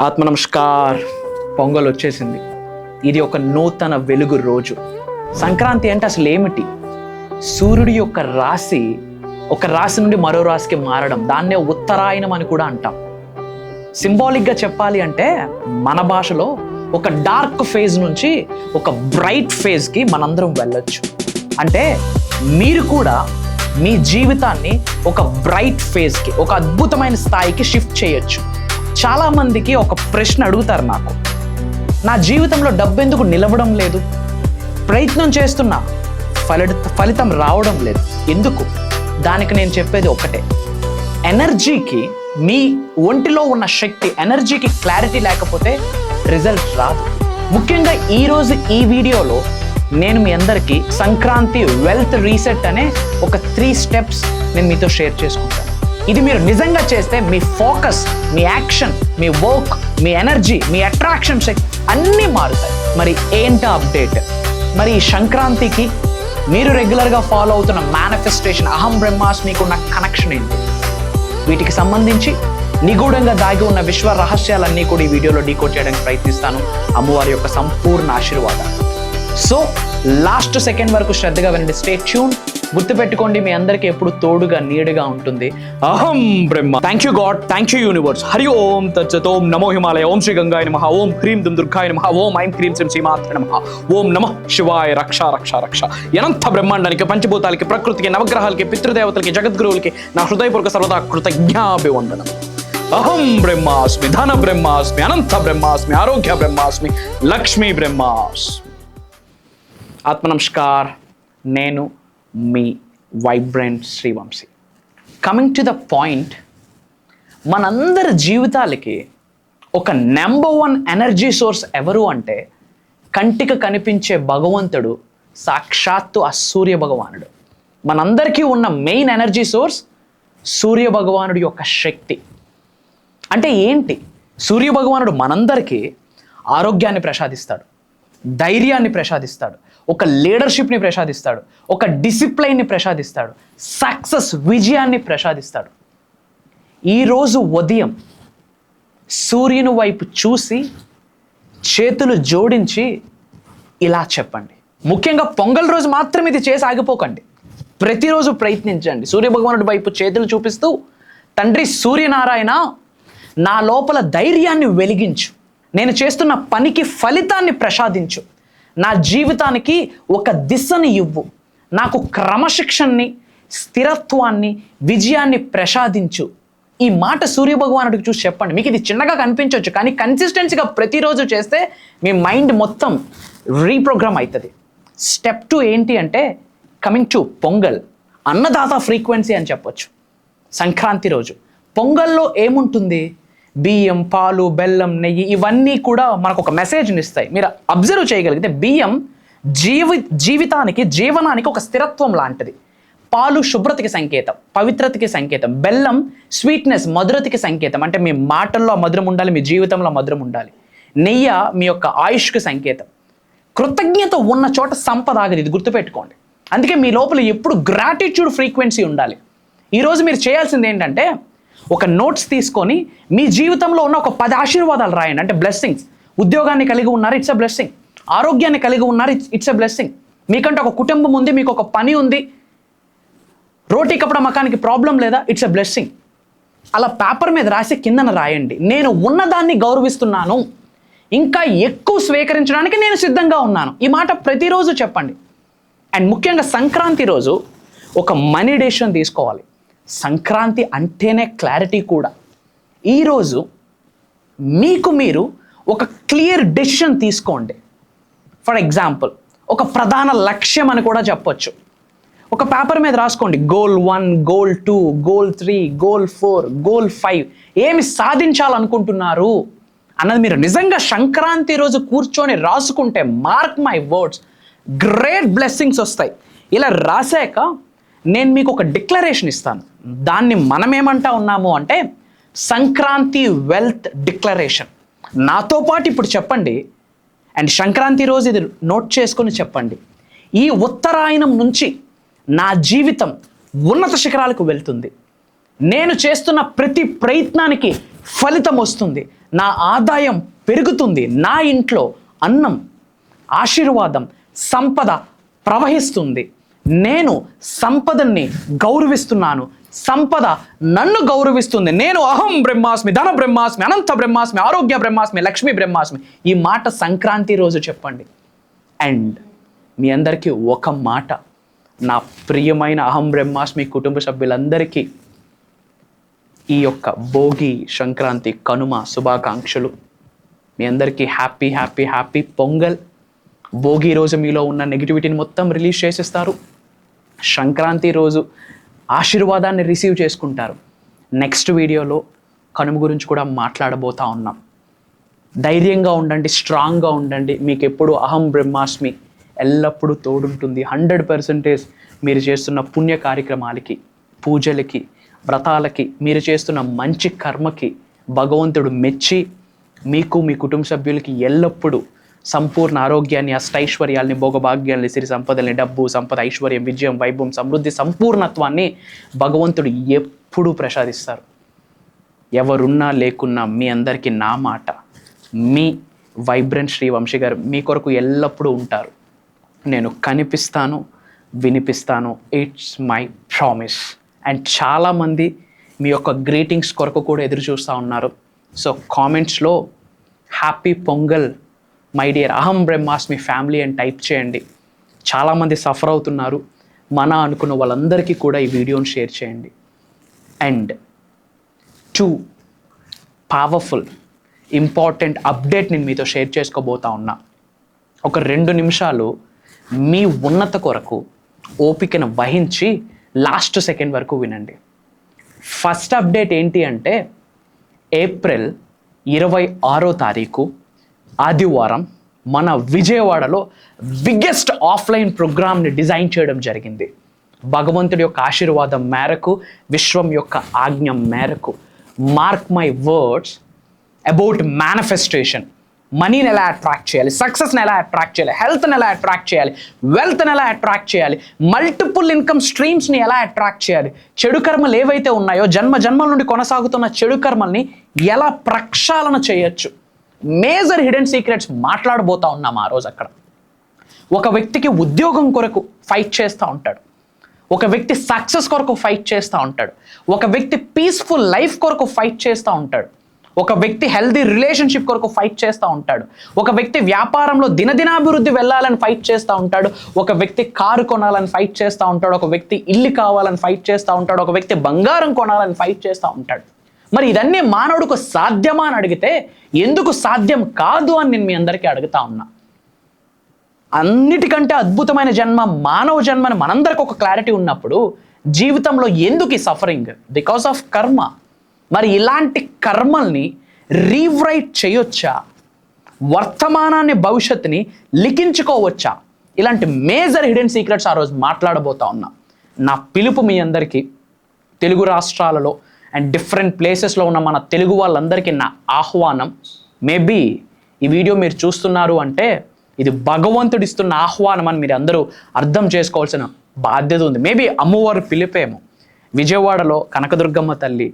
ఆత్మ నమస్కార్ పొంగల్ వచ్చేసింది. ఇది ఒక నూతన వెలుగు రోజు. సంక్రాంతి అంటే అసలు ఏమిటి? సూర్యుడి యొక్క రాశి ఒక రాశి నుండి మరో రాశికి మారడం. దాన్నే ఉత్తరాయణం అని కూడా అంటాం. సింబాలిక్గా చెప్పాలి అంటే మన భాషలో ఒక డార్క్ ఫేజ్ నుంచి ఒక బ్రైట్ ఫేజ్కి మనందరం వెళ్ళొచ్చు. అంటే మీరు కూడా మీ జీవితాన్ని ఒక బ్రైట్ ఫేజ్కి ఒక అద్భుతమైన స్థాయికి షిఫ్ట్ చేయొచ్చు. చాలామందికి ఒక ప్రశ్న అడుగుతారు నాకు. నా జీవితంలో డబ్బు ఎందుకు నిలవడం లేదు? ప్రయత్నం చేస్తున్నా ఫలిత ఫలితం రావడం లేదు. ఎందుకు? దానికి నేను చెప్పేది ఒకటే ఎనర్జీకి మీ ఒంటిలో ఉన్న శక్తి ఎనర్జీకి క్లారిటీ లేకపోతే రిజల్ట్ రాదు. ముఖ్యంగా ఈరోజు ఈ వీడియోలో నేను మీ అందరికీ సంక్రాంతి వెల్త్ రీసెట్ అనే ఒక త్రీ స్టెప్స్ నేను మీతో షేర్ చేసుకుంటాను. ఇది మీరు నిజంగా చేస్తే మీ ఫోకస్ మీ యాక్షన్ మీ వర్క్ మీ ఎనర్జీ మీ అట్రాక్షన్ శక్తి అన్నీ మారుతాయి. మరి ఏంట అప్డేట్? మరి ఈ సంక్రాంతికి మీరు రెగ్యులర్గా ఫాలో అవుతున్న మేనిఫెస్టేషన్ అహం బ్రహ్మాస్ మీకున్న కనెక్షన్ ఏంటి? వీటికి సంబంధించి నిగూఢంగా దాగి ఉన్న విశ్వ రహస్యాలన్నీ కూడా ఈ వీడియోలో డీకోడ్ చేయడానికి ప్రయత్నిస్తాను. అమ్మవారి యొక్క సంపూర్ణ ఆశీర్వాదాలు సో లాస్ట్ సెకండ్ వరకు శ్రద్ధగా వినండి. స్టే ట్యూన్ గుర్తుపెట్టుకోండి మీ అందరికీ ఎప్పుడు తోడుగా నీడగా ఉంటుంది. అహం బ్రహ్మ. Thank you God thank you universe Hari ఓం తచ్చత్ ఓం నమో హిమాలయ. ఓం శ్రీ గంగాయ నమ. ఓం హ్రీం దుమ్ దుర్గాయ నమ. ఓం ఐం క్రీం శ్రీం శ్రీమాత్ర నమ. ఓం నమ శివాయ రక్ష రక్ష రక్ష. ఎనంత బ్రహ్మాండానికి పంచభూతాలకి ప్రకృతికి నవగ్రహాలకి పితృదేవతలకి జగద్గురువులకి నా హృదయపూర్వక సర్వదా కృతజ్ఞాభివందనం. అహం బ్రహ్మాస్మి ధన బ్రహ్మాస్మి అనంత బ్రహ్మాస్మి ఆరోగ్య బ్రహ్మాస్మి లక్ష్మీ బ్రహ్మాస్మి. ఆత్మ నమస్కార్ నేను మీ vibrant Srivamshi. Coming to the point మనందరి జీవితాలకి ఒక నెంబర్ వన్ ఎనర్జీ సోర్స్ ఎవరు అంటే కంటికి కనిపించే భగవంతుడు సాక్షాత్తు ఆ సూర్య భగవానుడు. మనందరికీ ఉన్న మెయిన్ ఎనర్జీ సోర్స్ సూర్య భగవానుడి యొక్క శక్తి. అంటే ఏంటి? సూర్య భగవానుడు మనందరికీ ఆరోగ్యాన్ని ప్రసాదిస్తాడు. ధైర్యాన్ని ప్రసాదిస్తాడు. ఒక లీడర్షిప్ని ప్రసాదిస్తాడు. ఒక డిసిప్లైన్ని ప్రసాదిస్తాడు. సక్సెస్ విజయాన్ని ప్రసాదిస్తాడు. ఈరోజు ఉదయం సూర్యుని వైపు చూసి చేతులు జోడించి ఇలా చెప్పండి. ముఖ్యంగా పొంగల్ రోజు మాత్రం ఇది చేసి ఆగిపోకండి. ప్రతిరోజు ప్రయత్నించండి. సూర్యభగవానుడి వైపు చేతులు చూపిస్తూ తండ్రి సూర్యనారాయణ నా లోపల ధైర్యాన్ని వెలిగించు. నేను చేస్తున్న పనికి ఫలితాన్ని ప్రసాదించు. నా జీవితానికి ఒక దిశని ఇవ్వు. నాకు క్రమశిక్షణని స్థిరత్వాన్ని విజయాన్ని ప్రసాదించు. ఈ మాట సూర్య భగవానుడికి చూసి చెప్పండి. మీకు ఇది చిన్నగా కనిపించవచ్చు కానీ కన్సిస్టెన్సీగా ప్రతిరోజు చేస్తే మీ మైండ్ మొత్తం రీప్రోగ్రామ్ అవుతుంది. స్టెప్ టూ ఏంటి అంటే కమింగ్ టు పొంగల్. అన్నదాత ఫ్రీక్వెన్సీ అని చెప్పొచ్చు. సంక్రాంతి రోజు. పొంగల్లో ఏముంటుంది? బియ్యం పాలు బెల్లం నెయ్యి ఇవన్నీ కూడా మనకు ఒక మెసేజ్ని ఇస్తాయి. మీరు అబ్జర్వ్ చేయగలిగితే బియ్యం జీవి జీవితానికి జీవనానికి ఒక స్థిరత్వం లాంటిది. పాలు శుభ్రతకి సంకేతం పవిత్రతకి సంకేతం బెల్లం స్వీట్నెస్ మధురతకి సంకేతం. అంటే మీ మాటల్లో మధురం ఉండాలి మీ జీవితంలో మధురం ఉండాలి. నెయ్య మీ యొక్క ఆయుష్కి సంకేతం. కృతజ్ఞత ఉన్న చోట సంపద ఆగదు ఇది గుర్తుపెట్టుకోండి. అందుకే మీ లోపల ఎప్పుడు గ్రాటిట్యూడ్ ఫ్రీక్వెన్సీ ఉండాలి. ఈరోజు మీరు చేయాల్సింది ఏంటంటే ఒక నోట్స్ తీసుకొని మీ జీవితంలో ఉన్న ఒక పది ఆశీర్వాదాలు రాయండి. అంటే బ్లెస్సింగ్స్ ఉద్యోగాన్ని కలిగి ఉన్నారు ఇట్స్ అ బ్లెస్సింగ్ ఆరోగ్యాన్ని కలిగి ఉన్నారు ఇట్స్ ఇట్స్ అ బ్లెస్సింగ్ మీకంటే ఒక కుటుంబం ఉంది మీకు ఒక పని ఉంది. రోటీ కప్పడ మకానికి ప్రాబ్లం లేదా? ఇట్స్ అ బ్లెస్సింగ్ అలా పేపర్ మీద రాసి కిందన రాయండి. నేను ఉన్నదాన్ని గౌరవిస్తున్నాను. ఇంకా ఎక్కువ స్వీకరించడానికి నేను సిద్ధంగా ఉన్నాను. ఈ మాట ప్రతిరోజు చెప్పండి. అండ్ ముఖ్యంగా సంక్రాంతి రోజు ఒక మనీ డెసిషన్ తీసుకోవాలి. సంక్రాంతి అంటేనే క్లారిటీ కూడా. ఈరోజు మీకు మీరు ఒక క్లియర్ డెసిషన్ తీసుకోండి. ఫర్ ఎగ్జాంపుల్ ఒక ప్రధాన లక్ష్యం అని కూడా చెప్పొచ్చు. ఒక పేపర్ మీద రాసుకోండి. Goal one goal two goal three goal four goal five ఏమి సాధించాలనుకుంటున్నారు? అన్నది మీరు నిజంగా సంక్రాంతి రోజు కూర్చొని రాసుకుంటే mark my words great blessings వస్తాయి. ఇలా రాశాక నేను మీకు ఒక డిక్లరేషన్ ఇస్తాను. దాన్ని మనం ఏమంటా ఉన్నాము అంటే సంక్రాంతి వెల్త్ డిక్లరేషన్. నాతో పాటు ఇప్పుడు చెప్పండి. అండ్ సంక్రాంతి రోజు ఇది నోట్ చేసుకొని చెప్పండి. ఈ ఉత్తరాయణం నుంచి నా జీవితం ఉన్నత శిఖరాలకు వెళ్తుంది. నేను చేస్తున్న ప్రతి ప్రయత్నానికి ఫలితం వస్తుంది. నా ఆదాయం పెరుగుతుంది. నా ఇంట్లో అన్నం ఆశీర్వాదం సంపద ప్రవహిస్తుంది. నేను సంపదని గౌరవిస్తున్నాను. సంపద నన్ను గౌరవిస్తుంది. నేను అహం బ్రహ్మాస్మి ధన బ్రహ్మాస్మి అనంత బ్రహ్మాస్మి ఆరోగ్య బ్రహ్మాస్మి లక్ష్మీ బ్రహ్మాస్మి. ఈ మాట సంక్రాంతి రోజు చెప్పండి. అండ్ మీ అందరికీ ఒక మాట. నా ప్రియమైన అహం బ్రహ్మాస్మి కుటుంబ సభ్యులందరికీ ఈ యొక్క భోగి సంక్రాంతి కనుమ శుభాకాంక్షలు. మీ అందరికీ happy happy happy Pongal. Bhogi రోజు మీలో ఉన్న నెగిటివిటీని మొత్తం రిలీజ్ చేసేస్తారు. సంక్రాంతి రోజు ఆశీర్వాదాన్ని రిసీవ్ చేసుకుంటారు. నెక్స్ట్ వీడియోలో కనుమ గురించి కూడా మాట్లాడబోతా ఉన్నాం. ధైర్యంగా ఉండండి స్ట్రాంగ్గా ఉండండి. మీకు ఎప్పుడు అహం బ్రహ్మాస్మి ఎల్లప్పుడూ తోడుంటుంది. హండ్రెడ్ పర్సెంటేజ్ మీరు చేస్తున్న పుణ్య కార్యక్రమాలకి పూజలకి వ్రతాలకి మీరు చేస్తున్న మంచి కర్మకి భగవంతుడు మెచ్చి మీకు మీ కుటుంబ సభ్యులకి ఎల్లప్పుడూ సంపూర్ణ ఆరోగ్యాన్ని అష్టైశ్వర్యాల్ని భోగభాగ్యాల్ని సిరి సంపదల్ని డబ్బు సంపద ఐశ్వర్యం విజయం వైభవం సమృద్ధి సంపూర్ణత్వాన్ని భగవంతుడు ఎప్పుడూ ప్రసాదిస్తారు. ఎవరున్నా లేకున్నా మీ అందరికీ నా మాట మీ వైబ్రెంట్ శ్రీ వంశీ గారు మీ కొరకు ఎల్లప్పుడూ ఉంటారు. నేను కనిపిస్తాను వినిపిస్తాను ఇట్స్ మై ప్రామిస్ అండ్ చాలామంది మీ యొక్క గ్రీటింగ్స్ కొరకు కూడా ఎదురు చూస్తూ ఉన్నారు. సో కామెంట్స్లో హ్యాపీ పొంగల్ మై డియర్ అహం బ్రహ్మాస్మి ఫ్యామిలీ అని టైప్ చేయండి. చాలామంది సఫర్ అవుతున్నారు. మన అనుకున్న వాళ్ళందరికీ కూడా ఈ వీడియోని షేర్ చేయండి. And two powerful important update నేను మీతో షేర్ చేసుకోబోతా ఉన్నా. ఒక రెండు నిమిషాలు మీ ఉన్నత కొరకు ఓపికను వహించి లాస్ట్ సెకండ్ వరకు వినండి. ఫస్ట్ అప్డేట్ ఏంటి అంటే ఏప్రిల్ ఇరవై ఆరో తారీఖు ఆదివారం మన విజయవాడలో బిగ్గెస్ట్ ఆఫ్లైన్ ప్రోగ్రామ్ని డిజైన్ చేయడం జరిగింది. భగవంతుడి యొక్క ఆశీర్వాదం మేరకు విశ్వం యొక్క ఆజ్ఞ మేరకు mark my words about manifestation మనీని ఎలా అట్రాక్ట్ చేయాలి? సక్సెస్ని ఎలా అట్రాక్ట్ చేయాలి? హెల్త్ని ఎలా అట్రాక్ట్ చేయాలి? వెల్త్ని ఎలా అట్రాక్ట్ చేయాలి? మల్టిపుల్ ఇన్కమ్ స్ట్రీమ్స్ని ఎలా అట్రాక్ట్ చేయాలి? చెడు కర్మలు ఏవైతే ఉన్నాయో జన్మ జన్మల నుండి కొనసాగుతున్న చెడు కర్మల్ని ఎలా ప్రక్షాళన చేయొచ్చు? మేజర్ హిడెన్ సీక్రెట్స్ మాట్లాడబోతా ఉన్నాం ఆ రోజు అక్కడ. ఒక వ్యక్తికి ఉద్యోగం కొరకు ఫైట్ చేస్తూ ఉంటాడు. ఒక వ్యక్తి సక్సెస్ కొరకు ఫైట్ చేస్తూ ఉంటాడు. ఒక వ్యక్తి పీస్ఫుల్ లైఫ్ కొరకు ఫైట్ చేస్తూ ఉంటాడు. ఒక వ్యక్తి హెల్దీ రిలేషన్షిప్ కొరకు ఫైట్ చేస్తూ ఉంటాడు. ఒక వ్యక్తి వ్యాపారంలో దినదినాభివృద్ధి వెళ్ళాలని ఫైట్ చేస్తూ ఉంటాడు. ఒక వ్యక్తి కారు కొనాలని ఫైట్ చేస్తూ ఉంటాడు. ఒక వ్యక్తి ఇల్లు కావాలని ఫైట్ చేస్తూ ఉంటాడు. ఒక వ్యక్తి బంగారం కొనాలని ఫైట్ చేస్తూ ఉంటాడు. మరి ఇదన్నీ మానవుడికి సాధ్యమా అని అడిగితే ఎందుకు సాధ్యం కాదు అని నేను మీ అందరికీ అడుగుతా ఉన్నా. అన్నిటికంటే అద్భుతమైన జన్మ మానవ జన్మని మనందరికి ఒక క్లారిటీ ఉన్నప్పుడు జీవితంలో ఎందుకు ఈ సఫరింగ్ బికాస్ ఆఫ్ కర్మ మరి ఇలాంటి కర్మల్ని రీవ్రైట్ చేయొచ్చా? వర్తమానాన్ని భవిష్యత్తుని లిఖించుకోవచ్చా? ఇలాంటి మేజర్ హిడెన్ సీక్రెట్స్ ఆ రోజు మాట్లాడబోతా ఉన్నా. నా పిలుపు మీ అందరికీ తెలుగు రాష్ట్రాలలో అండ్ డిఫరెంట్ ప్లేసెస్లో ఉన్న మన తెలుగు వాళ్ళందరికీ నా ఆహ్వానం. మేబీ ఈ వీడియో మీరు చూస్తున్నారు అంటే ఇది భగవంతుడు ఇస్తున్న ఆహ్వానం అని మీరు అందరూ అర్థం చేసుకోవాల్సిన బాధ్యత ఉంది. మేబీ అమ్మవారు పిలిపేమో. విజయవాడలో కనకదుర్గమ్మ తల్లి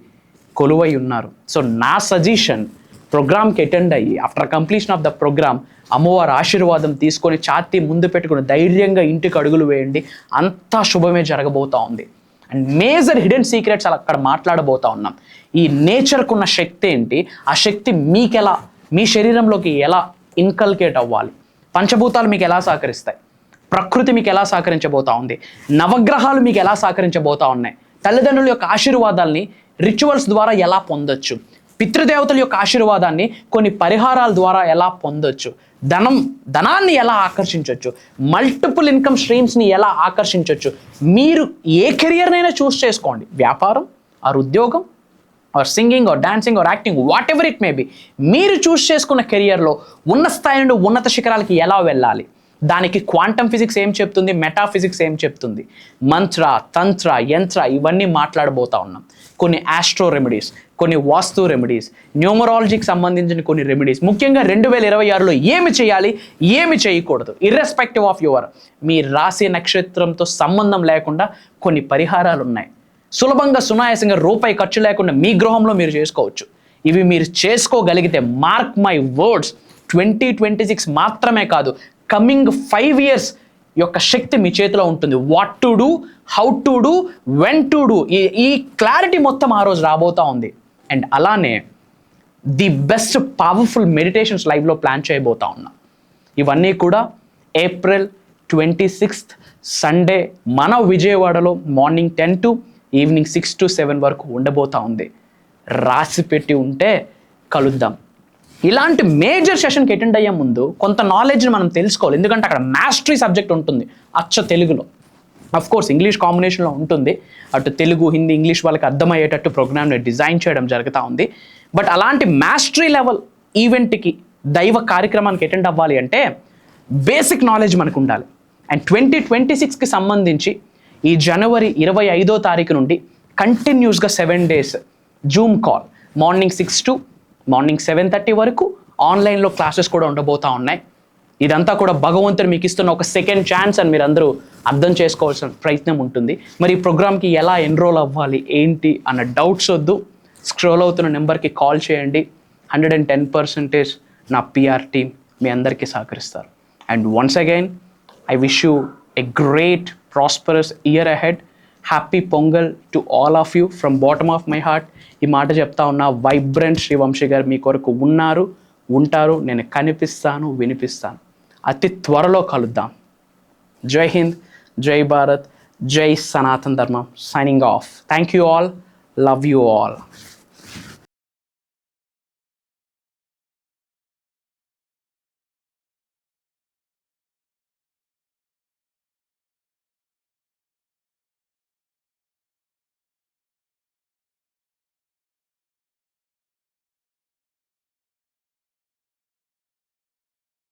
కొలువై ఉన్నారు. సో నా సజెషన్ ప్రోగ్రామ్కి అటెండ్ అయ్యి after completion of the program అమ్మవారి ఆశీర్వాదం తీసుకొని ఛాతీ ముందు పెట్టుకుని ధైర్యంగా ఇంటికి అడుగులు వేయండి. అంతా శుభమే జరగబోతా ఉంది. అండ్ మేజర్ హిడెన్ సీక్రెట్స్ అలా అక్కడ మాట్లాడబోతా ఉన్నాం. ఈ నేచర్కు ఉన్న శక్తి ఏంటి? ఆ శక్తి మీకెలా మీ శరీరంలోకి ఎలా ఇన్కల్కేట్ అవ్వాలి? పంచభూతాలు మీకు ఎలా సహకరిస్తాయి? ప్రకృతి మీకు ఎలా సహకరించబోతా ఉంది? నవగ్రహాలు మీకు ఎలా సహకరించబోతా ఉన్నాయి? తల్లిదండ్రుల యొక్క ఆశీర్వాదాల్ని రిచువల్స్ ద్వారా ఎలా పొందొచ్చు? పితృదేవతల యొక్క ఆశీర్వాదాన్ని కొన్ని పరిహారాల ద్వారా ఎలా పొందొచ్చు? ధనం ధనాన్ని ఎలా ఆకర్షించవచ్చు మల్టిపుల్ ఇన్కమ్ స్ట్రీమ్స్ని ఎలా ఆకర్షించవచ్చు మీరు ఏ కెరియర్నైనా చూస్ చేసుకోండి. వ్యాపారం ఆర్ ఉద్యోగం or singing or dancing or acting whatever it may be మీరు చూస్ చేసుకున్న కెరియర్లో ఉన్న స్థాయి నుండి ఉన్నత శిఖరాలకి ఎలా వెళ్ళాలి? దానికి క్వాంటమ్ ఫిజిక్స్ ఏం చెప్తుంది? మెటాఫిజిక్స్ ఏం చెప్తుంది? మంత్ర తంత్ర యంత్ర ఇవన్నీ మాట్లాడబోతా ఉన్నాం. కొన్ని ఆస్ట్రో రెమెడీస్ కొన్ని వాస్తు రెమెడీస్ న్యూమరాలజీకి సంబంధించిన కొన్ని రెమెడీస్ ముఖ్యంగా రెండు వేల ఇరవై ఆరులో ఏమి చేయాలి? ఏమి చేయకూడదు? ఇర్రెస్పెక్టివ్ ఆఫ్ యువర్ మీ రాశి నక్షత్రంతో సంబంధం లేకుండా కొన్ని పరిహారాలు ఉన్నాయి. సులభంగా సునాయాసంగా రూపాయి ఖర్చు లేకుండా మీ గృహంలో మీరు చేసుకోవచ్చు. ఇవి మీరు చేసుకోగలిగితే mark my words twenty twenty six మాత్రమే కాదు కమింగ్ ఫైవ్ ఇయర్స్ యొక్క శక్తి మీ చేతిలో ఉంటుంది. What to do how to do when to do ఈ ఈ క్లారిటీ మొత్తం ఆ రోజు రాబోతా ఉంది. అండ్ అలానే ది బెస్ట్ పవర్ఫుల్ మెడిటేషన్స్ లైవ్లో ప్లాన్ చేయబోతా ఉన్నా. ఇవన్నీ కూడా ఏప్రిల్ ట్వంటీ సిక్స్త్ సండే మన విజయవాడలో morning ten to evening six to seven వరకు ఉండబోతా ఉంది. రాసి పెట్టి ఉంటే కలుద్దాం. ఇలాంటి మేజర్ సెషన్కి అటెండ్ అయ్యే ముందు కొంత నాలెడ్జ్ని మనం తెలుసుకోవాలి. ఎందుకంటే అక్కడ మాస్టరీ సబ్జెక్ట్ ఉంటుంది. అచ్చ తెలుగులో. అఫ్ కోర్స్ ఇంగ్లీష్ కాంబినేషన్లో ఉంటుంది. అటు తెలుగు హిందీ ఇంగ్లీష్ వాళ్ళకి అర్థమయ్యేటట్టు ప్రోగ్రామ్ని డిజైన్ చేయడం జరుగుతూ ఉంది. బట్ అలాంటి మాస్టరీ లెవెల్ ఈవెంట్కి దైవ కార్యక్రమానికి అటెండ్ అవ్వాలి అంటే బేసిక్ నాలెడ్జ్ మనకు ఉండాలి. అండ్ ట్వంటీ ట్వంటీ సిక్స్కి సంబంధించి ఈ జనవరి ఇరవై ఐదో తారీఖు నుండి కంటిన్యూస్గా seven days zoom call morning six to morning seven thirty వరకు ఆన్లైన్లో క్లాసెస్ కూడా ఉండబోతూ ఉన్నాయి. ఇదంతా కూడా భగవంతుడు మీకు ఇస్తున్న ఒక సెకండ్ ఛాన్స్ అని మీరు అందరూ అర్థం చేసుకోవాల్సిన ప్రయత్నం ఉంటుంది. మరి ఈ ప్రోగ్రామ్కి ఎలా ఎన్రోల్ అవ్వాలి ఏంటి అన్న డౌట్స్ వద్దు. స్క్రోల్ అవుతున్న నెంబర్కి కాల్ చేయండి. హండ్రెడ్ అండ్ టెన్ పర్సెంటేజ్ నా పిఆర్ టీమ్ మీ అందరికీ సహకరిస్తారు. And once again I wish you a great prosperous year ahead happy Pongal to all of you from bottom of my heart ఈ మాట చెప్తా ఉన్న వైబ్రెంట్ శ్రీవంశీ గారు మీ కొరకు ఉన్నారు ఉంటారు. నేను కనిపిస్తాను వినిపిస్తాను. అతి త్వరలో కలుద్దాం. జై హింద్ జై భారత్ జై సనాతన్ ధర్మం. Signing off thank you all love you all